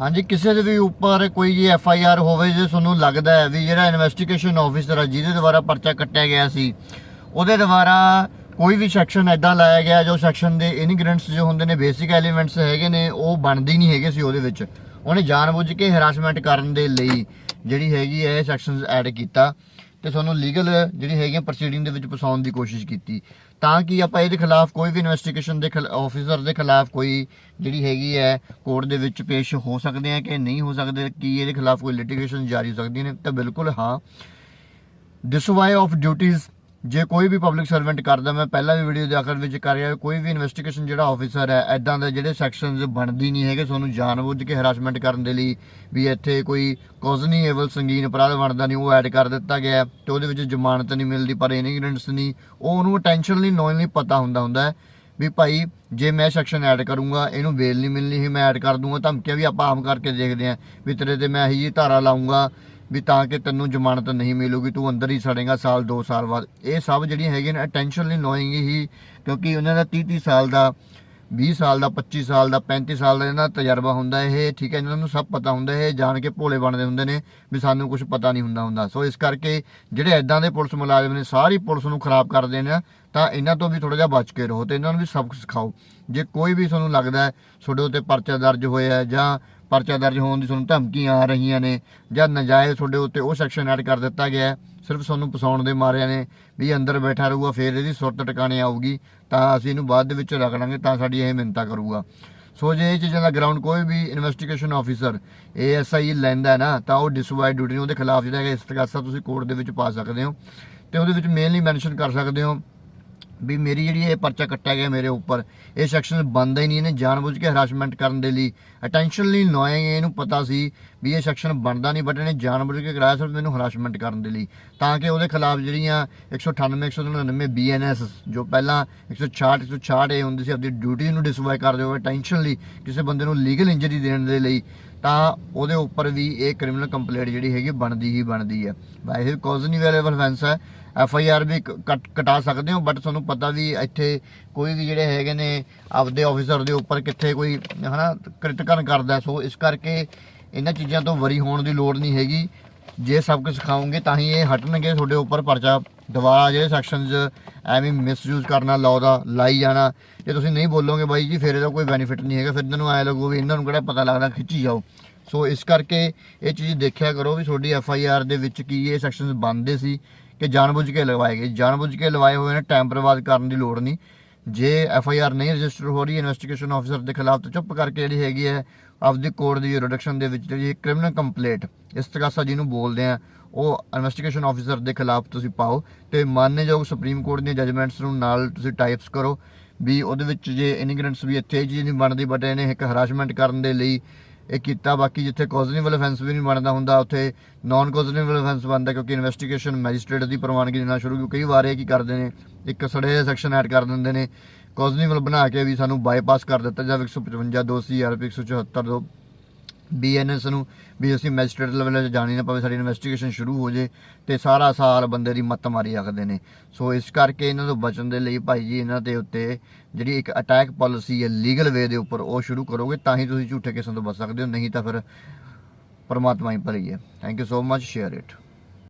ਹਾਂਜੀ, ਕਿਸੇ ਦੇ ਵੀ ਉੱਪਰ ਕੋਈ ਜੀ ਐਫ ਆਈ ਆਰ ਹੋਵੇ, ਜੇ ਤੁਹਾਨੂੰ ਲੱਗਦਾ ਹੈ ਵੀ ਜਿਹੜਾ ਇਨਵੈਸਟੀਗੇਸ਼ਨ ਆਫੀਸਰ ਹੈ ਜਿਹਦੇ ਦੁਆਰਾ ਪਰਚਾ ਕੱਟਿਆ ਗਿਆ ਸੀ, ਉਹਦੇ ਦੁਆਰਾ ਕੋਈ ਵੀ ਸੈਕਸ਼ਨ ਐਦਾਂ ਲਾਇਆ ਗਿਆ, ਜੋ ਸੈਕਸ਼ਨ ਦੇ ਇਨਗ੍ਰੀਡੀਐਂਟਸ ਜੋ ਹੁੰਦੇ ਨੇ ਬੇਸਿਕ ਐਲੀਮੈਂਟਸ ਹੈਗੇ ਨੇ, ਉਹ ਬਣਦੇ ਨਹੀਂ ਹੈਗੇ ਸੀ ਉਹਦੇ ਵਿੱਚ। ਉਹਨੇ ਜਾਣਬੁੱਝ ਕੇ ਹਰਾਸਮੈਂਟ ਕਰਨ ਦੇ ਲਈ ਜਿਹੜੀ ਹੈਗੀ ਹੈ ਸੈਕਸ਼ਨਸ ਐਡ ਕੀਤਾ ਤੇ ਤੁਹਾਨੂੰ ਲੀਗਲ ਜਿਹੜੀ ਹੈਗੀਆਂ ਪ੍ਰੋਸੀਡਿੰਗ ਦੇ ਵਿੱਚ ਫਸਾਉਣ ਦੀ ਕੋਸ਼ਿਸ਼ ਕੀਤੀ। ਤਾਂ ਕਿ ਆਪਾਂ ਇਹਦੇ ਖਿਲਾਫ ਕੋਈ ਵੀ ਇਨਵੈਸਟੀਗੇਸ਼ਨ ਦੇ ਆਫੀਸਰ ਦੇ ਖਿਲਾਫ ਕੋਈ ਜਿਹੜੀ ਹੈਗੀ ਹੈ ਕੋਰਟ ਦੇ ਵਿੱਚ ਪੇਸ਼ ਹੋ ਸਕਦੇ ਆ ਕਿ ਨਹੀਂ ਹੋ ਸਕਦੇ, ਕਿ ਇਹਦੇ ਖਿਲਾਫ ਕੋਈ ਲਿਟੀਗੇਸ਼ਨ ਜਾਰੀ ਹੋ ਸਕਦੀ ਨੇ? ਤਾਂ ਬਿਲਕੁਲ ਹਾਂ। ਡਿਸਵਾਈ ਆਫ ਡਿਊਟੀਜ਼ ਜੇ ਕੋਈ ਵੀ ਪਬਲਿਕ ਸਰਵੈਂਟ ਕਰਦਾ, ਮੈਂ ਪਹਿਲਾਂ ਵੀ ਵੀਡੀਓ ਦੇ ਆਖਰ ਵਿੱਚ ਕਰ ਰਿਹਾ, ਕੋਈ ਵੀ ਇਨਵੈਸਟੀਗੇਸ਼ਨ ਜਿਹੜਾ ਆਫੀਸਰ ਹੈ ਐਦਾਂ ਦੇ ਜਿਹੜੇ ਸੈਕਸ਼ਨਸ ਬਣਦੀ ਨਹੀਂ ਹੈਗੇ, ਤੁਹਾਨੂੰ ਜਾਣਬੁੱਝ ਕੇ ਹਰਾਸਮੈਂਟ ਕਰਨ ਦੇ ਲਈ ਵੀ ਇੱਥੇ ਕੋਈ ਕੋਜ਼ਨੀਏਬਲ ਸੰਗੀਨ ਅਪਰਾਧ ਬਣਦਾ ਨਹੀਂ, ਉਹ ਐਡ ਕਰ ਦਿੱਤਾ ਗਿਆ ਹੈ ਤੇ ਉਹਦੇ ਵਿੱਚ ਜ਼ਮਾਨਤ ਨਹੀਂ ਮਿਲਦੀ, ਪਰ ਇਨਗ੍ਰੀਡੀਐਂਟਸ ਨਹੀਂ ਉਹ ਉਹਨੂੰ ਇੰਟੈਂਸ਼ਨਲੀ ਨੋਇੰਗਲੀ ਪਤਾ ਹੁੰਦਾ ਹੁੰਦਾ ਹੈ ਵੀ ਭਾਈ, ਜੇ ਮੈਂ ਸੈਕਸ਼ਨ ਐਡ ਕਰੂੰਗਾ, ਇਹਨੂੰ ਬੇਲ ਨਹੀਂ ਮਿਲਣੀ ਹੀ ਮੈਂ ਐਡ ਕਰ ਦੂੰਗਾ, ਧਮਕੀਆਂ ਵੀ ਆਪਾਂ ਆਮ ਕਰਕੇ ਦੇਖਦੇ ਆਂ ਵੀ ਤੇਰੇ ਤੇ ਮੈਂ ਇਹੀ ਜਿਹੀ ਧਾਰਾ ਲਾਉਂਗਾ ਵੀ ਤਾਂ ਕਿ ਤੈਨੂੰ ਜ਼ਮਾਨਤ ਨਹੀਂ ਮਿਲੂਗੀ, ਤੂੰ ਅੰਦਰ ਹੀ ਸੜੇਗਾ ਸਾਲ 2 ਸਾਲ ਬਾਅਦ। ਇਹ ਸਭ ਜਿਹੜੀਆਂ ਹੈਗੀਆਂ ਨੇ ਅਟੈਂਸ਼ਨਲੀ ਨੋਇੰਗ ਹੀ, ਕਿਉਂਕਿ ਉਹਨਾਂ ਦਾ 30 30 ਸਾਲ ਦਾ 20 ਸਾਲ ਦਾ 25 ਸਾਲ ਦਾ 35 ਸਾਲ ਦਾ ਇਹਨਾਂ ਦਾ ਤਜਰਬਾ ਹੁੰਦਾ ਇਹ ਠੀਕ ਹੈ, ਇਹਨਾਂ ਨੂੰ ਸਭ ਪਤਾ ਹੁੰਦਾ ਇਹ ਜਾਣ ਕੇ ਭੋਲੇ ਬਣਦੇ ਹੁੰਦੇ ਨੇ ਵੀ ਸਾਨੂੰ ਕੁਝ ਪਤਾ ਨਹੀਂ ਹੁੰਦਾ ਹੁੰਦਾ। ਸੋ ਇਸ ਕਰਕੇ ਜਿਹੜੇ ਐਦਾਂ ਦੇ ਪੁਲਿਸ ਮੁਲਾਜ਼ਮ ਨੇ, ਸਾਰੀ ਪੁਲਿਸ ਨੂੰ ਖਰਾਬ ਕਰਦੇ ਨੇ ਤਾਂ ਇਹਨਾਂ ਤੋਂ ਵੀ ਥੋੜਾ ਜਿਹਾ ਬਚ ਕੇ ਰਹੋ ਤੇ ਇਹਨਾਂ ਨੂੰ ਵੀ ਸਬਕ ਸਿਖਾਓ। ਜੇ ਕੋਈ ਵੀ ਤੁਹਾਨੂੰ ਲੱਗਦਾ ਹੈ ਤੁਹਾਡੇ ਉੱਤੇ ਪਰਚਾ ਦਰਜ ਹੋਇਆ ਹੈ ਜਾਂ ਪਰਚਾ ਦਰਜ ਹੋਣ ਦੀ ਤੁਹਾਨੂੰ ਧਮਕੀਆਂ ਆ ਰਹੀਆਂ ਨੇ। ਜਾਂ ਨਜਾਇਜ਼ ਤੁਹਾਡੇ ਉੱਤੇ ਉਹ ਸੈਕਸ਼ਨ ਐਡ ਕਰ ਦਿੱਤਾ ਗਿਆ ਸਿਰਫ ਤੁਹਾਨੂੰ ਪਸਾਉਣ ਦੇ ਮਾਰਿਆ ਨੇ ਵੀ ਅੰਦਰ ਬੈਠਾ ਰਹੂਗਾ, ਫੇਰ ਇਹਦੀ ਸੁਰਤ ਟਿਕਾਣੇ ਆਊਗੀ, ਤਾਂ ਅਸੀਂ ਇਹਨੂੰ ਬਾਅਦ ਦੇ ਵਿੱਚ ਰੱਖ ਲਾਂਗੇ, ਤਾਂ ਸਾਡੀ ਇਹ ਮਿੰਤਾ ਕਰੂਗਾ। ਸੋ ਜੇ ਇਹ ਚੀਜ਼ਾਂ ਦਾ ਗਰਾਊਂਡ ਕੋਈ ਵੀ ਇਨਵੈਸਟੀਗੇਸ਼ਨ ਆਫੀਸਰ ਏਐਸਆਈ ਲੈਂਦਾ ਨਾ, ਤਾਂ ਉਹ ਡਿਸਵਾਈਡ ਡਿਊਟੀ ਨੂੰ, ਉਹਦੇ ਖਿਲਾਫ ਜਿਹੜਾ ਹੈਗਾ ਇਸਤਗਾਸਾ ਤੁਸੀਂ ਕੋਰਟ ਦੇ ਵਿੱਚ ਪਾ ਸਕਦੇ ਹੋ। ਤੇ ਉਹਦੇ ਵਿੱਚ ਮੇਨਲੀ ਮੈਂਸ਼ਨ ਕਰ ਸਕਦੇ ਹੋ ਵੀ ਮੇਰੀ ਜਿਹੜੀ ਇਹ ਪਰਚਾ ਕੱਟਿਆ ਗਿਆ ਮੇਰੇ ਉੱਪਰ, ਇਹ ਸੈਕਸ਼ਨ ਬੰਦਾ ਹੀ ਨਹੀਂ, ਇਹਨੇ ਜਾਣਬੁੱਝ ਕੇ ਹਰਾਸਮੈਂਟ ਕਰਨ ਦੇ ਲਈ ਅਟੈਂਸ਼ਨਲੀ ਨੋਇੰਗ ਇਹਨੂੰ ਪਤਾ ਸੀ ਵੀ ਇਹ ਸੈਕਸ਼ਨ ਬਣਦਾ ਨਹੀਂ ਬਟ ਇਹਨੇ ਜਾਣਬੁੱਝ ਕੇ ਕਰਾਇਆ ਸਿਰਫ ਮੈਨੂੰ ਹਰਾਸਮੈਂਟ ਕਰਨ ਦੇ ਲਈ, ਤਾਂ ਕਿ ਉਹਦੇ ਖਿਲਾਫ ਜਿਹੜੀਆਂ 198 199 ਬੀਐਨਐਸ ਜੋ ਪਹਿਲਾਂ 166 166 ਇਹ ਹੁੰਦੀ ਸੀ ਆਪਣੀ ਡਿਊਟੀ ਨੂੰ ਡਿਸਵਾਈ ਕਰਦੇ ਹੋਏ ਅਟੈਂਸ਼ਨਲੀ ਕਿਸੇ ਬੰਦੇ ਨੂੰ ਲੀਗਲ ਇੰਜਰੀ ਦੇਣ ਦੇ ਲਈ ਤਾਂ ਉਹਦੇ ਉੱਪਰ ਵੀ ਇਹ ਕ੍ਰਿਮੀਨਲ ਕੰਪਲੇਂਟ ਜਿਹੜੀ ਹੈਗੀ ਬਣਦੀ ਹੀ ਬਣਦੀ ਹੈ ਵੈਸੇ ਕਾਜ਼ ਨਹੀਂ ਅਵੇਲੇਬਲ ਫੈਂਸ ਹੈ ਐਫ ਆਈ ਆਰ ਵੀ ਕ- ਕਟਾ ਸਕਦੇ ਹੋ ਬਟ ਤੁਹਾਨੂੰ ਪਤਾ ਵੀ ਇੱਥੇ ਕੋਈ ਵੀ ਜਿਹੜੇ ਹੈਗੇ ਨੇ ਆਪਦੇ ਆਫੀਸਰ ਦੇ ਉੱਪਰ ਕਿੱਥੇ ਕੋਈ, ਹਨਾ ਕ੍ਰਿਟਿਕਨ ਕਰਦਾ। ਸੋ ਇਸ ਕਰਕੇ ਇਹਨਾਂ ਚੀਜ਼ਾਂ ਤੋਂ ਵਰੀ ਹੋਣ ਦੀ ਲੋੜ ਨਹੀਂ ਹੈਗੀ। ਜੇ ਸਭ ਕੁਝ ਸਿਖਾਉਂਗੇ ਤਾਂ ਹੀ ਇਹ ਹਟਣਗੇ, ਤੁਹਾਡੇ ਉੱਪਰ ਪਰਚਾ ਦੁਬਾਰਾ ਜਿਹੜੇ ਸੈਕਸ਼ਨਸ ਐਵੇਂ ਮਿਸਯੂਜ਼ ਕਰਨਾ ਲਾਅ ਦਾ, ਲਾਈ ਜਾਣਾ। ਜੇ ਤੁਸੀਂ ਨਹੀਂ ਬੋਲੋਗੇ ਬਾਈ ਜੀ, ਫਿਰ ਇਹਦਾ ਕੋਈ ਬੈਨੀਫਿਟ ਨਹੀਂ ਹੈਗਾ। ਫਿਰ ਇਹਨਾਂ ਨੂੰ ਐ ਲੱਗੂ ਵੀ ਇਹਨਾਂ ਨੂੰ ਕਿਹੜਾ ਪਤਾ ਲੱਗਦਾ, ਖਿੱਚੀ ਜਾਓ। ਸੋ ਇਸ ਕਰਕੇ ਇਹ ਚੀਜ਼ ਦੇਖਿਆ ਕਰੋ ਵੀ ਤੁਹਾਡੀ ਐਫ ਆਈ ਆਰ ਦੇ ਵਿੱਚ ਕੀ ਇਹ ਸੈਕਸ਼ਨਸ ਬੰਦੇ ਸੀ ਕਿ ਜਾਣਬੁੱਝ ਕੇ ਲਗਵਾਏ ਗਏ। ਜਾਣਬੁੱਝ ਕੇ ਲਵਾਏ ਹੋਏ ਨੇ ਟਾਈਮ ਬਰਬਾਦ ਕਰਨ ਦੀ ਲੋੜ ਨਹੀਂ। ਜੇ ਐਫ ਆਈ ਆਰ ਨਹੀਂ ਰਜਿਸਟਰ ਹੋ ਰਹੀ ਇਨਵੈਸਟੀਗੇਸ਼ਨ ਆਫੀਸਰ ਦੇ ਖਿਲਾਫ ਤਾਂ ਚੁੱਪ ਕਰਕੇ ਜਿਹੜੀ ਹੈਗੀ ਹੈ, ਆਪਦੀ ਕੋਰਟ ਦੀ ਰਿਡਕਸ਼ਨ ਦੇ ਵਿੱਚ ਜਿਹੜੀ ਕ੍ਰਿਮੀਨਲ ਕੰਪਲੇਂਟ ਇਸ ਇਸਤਗਾਸਾ ਜਿਹਨੂੰ ਬੋਲਦੇ ਆ। ਉਹ ਇਨਵੈਸਟੀਗੇਸ਼ਨ ਆਫੀਸਰ ਦੇ ਖਿਲਾਫ ਤੁਸੀਂ ਪਾਓ ਤੇ ਮਾਨਯੋਗ ਸੁਪਰੀਮ ਕੋਰਟ ਦੀਆਂ ਜਜਮੈਂਟਸ ਨੂੰ ਨਾਲ ਤੁਸੀਂ ਟਾਈਪਸ ਕਰੋ ਵੀ ਉਹਦੇ ਵਿੱਚ ਜੇ ਇਨਗ੍ਰੀਡੀਐਂਟਸ ਵੀ ਇੱਥੇ ਇਹ ਚੀਜ਼ ਨਹੀਂ ਬਣਦੀ ਬਟ ਇਹਨੇ ਇੱਕ ਹਰਾਸਮੈਂਟ ਕਰਨ ਦੇ ਲਈ ਇਹ ਕੀਤਾ। ਬਾਕੀ ਜਿੱਥੇ ਕੋਜ਼ਨੇਬਲ ਅਫੈਂਸ ਵੀ ਨਹੀਂ ਬਣਦਾ ਹੁੰਦਾ, ਉੱਥੇ ਨਾਨ ਕੋਜ਼ਨੇਬਲ ਅਫੈਂਸ ਬਣਦਾ ਕਿਉਂਕਿ ਇਨਵੈਸਟੀਗੇਸ਼ਨ ਮੈਜਿਸਟ੍ਰੇਟ ਦੀ ਪ੍ਰਵਾਨਗੀ ਦੇ ਨਾਲ ਸ਼ੁਰੂ ਕਿਉਂ ਕਈ ਵਾਰ ਇਹ ਕੀ ਕਰਦੇ ਨੇ, ਇੱਕ ਸੜੇ ਸੈਕਸ਼ਨ ਐਡ ਕਰ ਦਿੰਦੇ ਨੇ। ਕੋਜ਼ਨੇਬਲ ਬਣਾ ਕੇ ਵੀ ਸਾਨੂੰ ਬਾਈਪਾਸ ਕਰ ਦਿੱਤਾ ਜਾਂ 155 2 ਸੀਆਰਪੀ 174 ਦੋ ਬੀਐਨਐਸ ਨੂੰ ਵੀ ਅਸੀਂ ਮੈਜਿਸਟ੍ਰੇਟ ਲੈਵਲ 'ਤੇ ਜਾਣੀ ਨਾ ਪਵੇ, ਸਾਡੀ ਇਨਵੈਸਟੀਗੇਸ਼ਨ ਸ਼ੁਰੂ ਹੋ ਜੇ ਤੇ ਸਾਰਾ ਸਾਲ ਬੰਦੇ ਦੀ ਮੱਤ ਮਾਰੀ ਰੱਖਦੇ ਨੇ। ਸੋ ਇਸ ਕਰਕੇ ਇਹਨਾਂ ਤੋਂ ਬਚਣ ਦੇ ਲਈ ਭਾਈ ਜੀ ਇਹਨਾਂ ਦੇ ਉੱਤੇ ਜਿਹੜੀ ਇੱਕ ਅਟੈਕ ਪਾਲਿਸੀ ਹੈ ਲੀਗਲ ਵੇ ਦੇ ਉੱਪਰ ਉਹ ਸ਼ੁਰੂ ਕਰੋਗੇ, ਤਾਂ ਹੀ ਤੁਸੀਂ ਝੂਠੇ ਕੇਸਾਂ ਤੋਂ ਬਚ ਸਕਦੇ ਹੋ, ਨਹੀਂ ਤਾਂ ਫਿਰ ਪਰਮਾਤਮਾ ਹੀ ਭਲੀ ਹੈ thank you so much share it